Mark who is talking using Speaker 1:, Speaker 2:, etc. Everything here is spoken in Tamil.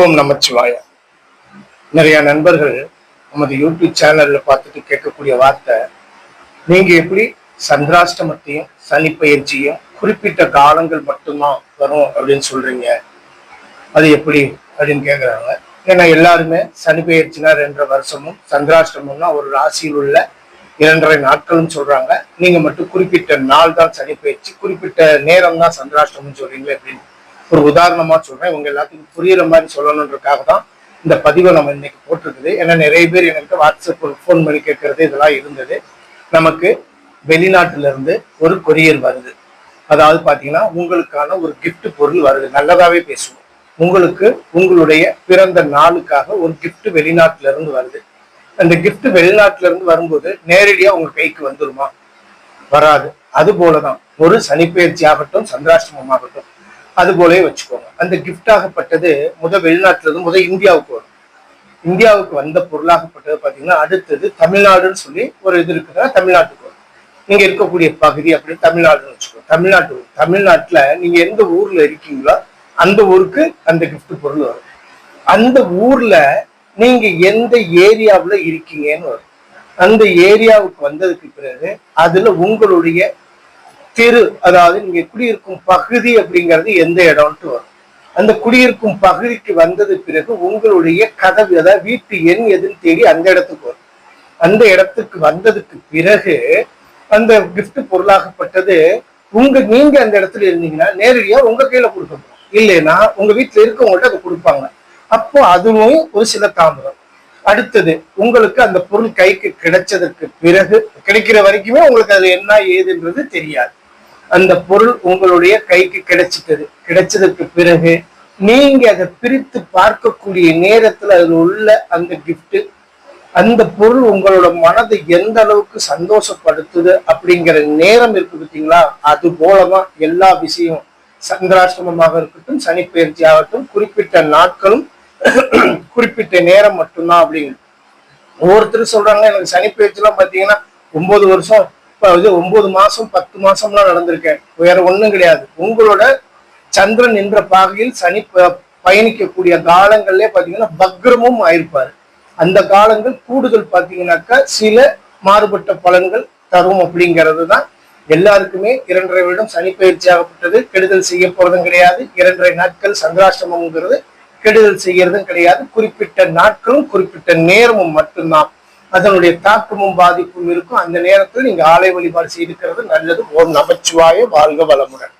Speaker 1: ஓம் நமச்சிவாய. நிறைய நண்பர்கள் நமது யூடியூப் சேனல்ல பார்த்துட்டு கேட்கக்கூடிய வார்த்தை நீங்க எப்படி சந்திராஷ்டமத்தையும் சனி பயிற்சியும் குறிப்பிட்ட காலங்கள் மட்டும்தான் வரும் அப்படின்னு சொல்றீங்க. அது எப்படி அப்படின்னு கேக்குறாங்க. ஏன்னா எல்லாருமே சனி பயிற்சினா ரெண்டரை வருஷமும் சந்திராஷ்டமம்னா ஒரு ராசியில் உள்ள இரண்டரை நாட்களும் சொல்றாங்க. நீங்க மட்டும் குறிப்பிட்ட நாள் தான் சனி பயிற்சி குறிப்பிட்ட நேரம் தான் சந்திராஷ்டமம் சொல்றீங்களே அப்படின்னு ஒரு உதாரணமா சொல்றேன். உங்க எல்லாத்துக்கும் புரியுற மாதிரி சொல்லணுன்றதுக்காக தான் இந்த பதிவை நம்ம இன்னைக்கு போட்டிருக்குது. ஏன்னா நிறைய பேர் எனக்கு வாட்ஸ்அப் ஃபோன் பண்ணி கேட்கறது இதெல்லாம் இருந்தது. நமக்கு வெளிநாட்டுல இருந்து ஒரு கொரியர் வருது. அதாவது பாத்தீங்கன்னா உங்களுக்கான ஒரு கிஃப்ட் பொருள் வருது. நல்லதாவே பேசுவோம். உங்களுக்கு உங்களுடைய பிறந்த நாளுக்காக ஒரு கிஃப்ட் வெளிநாட்டுல இருந்து வருது. அந்த கிஃப்ட் வெளிநாட்டுல இருந்து வரும்போது நேரடியா உங்க கைக்கு வந்துருமா? வராது. அது போலதான். ஒரு சனிப்பெயர்ச்சி ஆகட்டும் சந்திராஷ்டமம் ஆகட்டும். அது போலவே வச்சுக்கோங்க. அந்த gift ஆகப்பட்டது முத வெளிநாட்டுல இருந்து முத இந்தியாவுக்கு வரும். இந்தியாவுக்கு வந்த பொருளாகப்பட்டது பார்த்தீங்கன்னா அடுத்தது தமிழ்நாடுன்னு சொல்லி ஒரு இது இருக்குதுன்னா தமிழ்நாட்டுக்கு வரும். நீங்க இருக்கக்கூடிய பகுதி அப்படின்னு தமிழ்நாடுன்னு வச்சுக்கோங்க. தமிழ்நாட்டு தமிழ்நாட்டுல நீங்க எந்த ஊர்ல இருக்கீங்களோ அந்த ஊருக்கு அந்த கிஃப்ட் பொருள் வரும். அந்த ஊர்ல நீங்க எந்த ஏரியாவில் இருக்கீங்கன்னு வரும். அந்த ஏரியாவுக்கு வந்ததுக்கு பிறகு அதுல உங்களுடைய தெரு அதாவது நீங்க குடியிருக்கும் பகுதி அப்படிங்கிறது எந்த இடம்ட்டு வரும். அந்த குடியிருக்கும் பகுதிக்கு வந்தது பிறகு உங்களுடைய கதவு அதாவது வீட்டு எண் எதுன்னு தேடி அந்த இடத்துக்கு வரும். அந்த இடத்துக்கு வந்ததுக்கு பிறகு அந்த கிஃப்ட் பொருளாகப்பட்டது உங்க நீங்க அந்த இடத்துல இருந்தீங்கன்னா நேரடியா உங்க கையில கொடுக்கணும். இல்லைன்னா உங்க வீட்டுல இருக்கவங்கள்ட்ட அதை கொடுப்பாங்க. அப்போ அதுவும் ஒரு சில தாமதம். அடுத்தது உங்களுக்கு அந்த பொருள் கைக்கு கிடைச்சதற்கு பிறகு கிடைக்கிற வரைக்குமே உங்களுக்கு அது என்ன ஏதுன்றது தெரியாது. அந்த பொருள் உங்களுடைய கைக்கு கிடைச்சிட்டது. கிடைச்சதுக்கு பிறகு நீங்க அதை பிரித்து பார்க்கக்கூடிய நேரத்துல அதில் உள்ள அந்த கிஃப்ட் அந்த பொருள் உங்களோட மனதை எந்த அளவுக்கு சந்தோஷப்படுத்துது அப்படிங்கிற நேரம் இருக்கு பார்த்தீங்களா? அது போலதான் எல்லா விஷயம் சந்திராஷ்டமமாக இருக்கட்டும் சனி பயிற்சி ஆகட்டும் குறிப்பிட்ட நாட்களும் குறிப்பிட்ட நேரம் மட்டும்தான் அப்படிங்கிறது ஒவ்வொருத்தரும் சொல்றாங்க எனக்கு சனி பயிற்சிலாம் பாத்தீங்கன்னா ஒன்பது வருஷம் இது ஒன்பது மாசம் பத்து மாசம்லாம் நடந்திருக்கேன். வேற ஒண்ணும் கிடையாது. உங்களோட சந்திரன் என்ற பாகையில் சனி பயணிக்கக்கூடிய காலங்கள்லயே பாத்தீங்கன்னா பக்ரமும் ஆயிருப்பாரு. அந்த காலங்கள் கூடுதல் பாத்தீங்கன்னாக்கா சில மாறுபட்ட பலன்கள் தரும் அப்படிங்கிறது தான் எல்லாருக்குமே இரண்டரை வருடம் சனி பயிற்சி ஆகப்பட்டது. கெடுதல் செய்ய போறதும் கிடையாது. இரண்டரை நாட்கள் சந்திராஷ்டமம்ங்கிறது கெடுதல் செய்யறதும் கிடையாது. குறிப்பிட்ட நாட்களும் குறிப்பிட்ட நேரமும் மட்டும்தான். அதனுடைய தாக்கமும் பாதிப்பும் இருக்கும். அந்த நேரத்தில் நீங்க ஆலய வழிபாடு செய்திருக்கிறது நல்லது. ஓம் நமச்சிவாய வாழ்க வளமுடன்.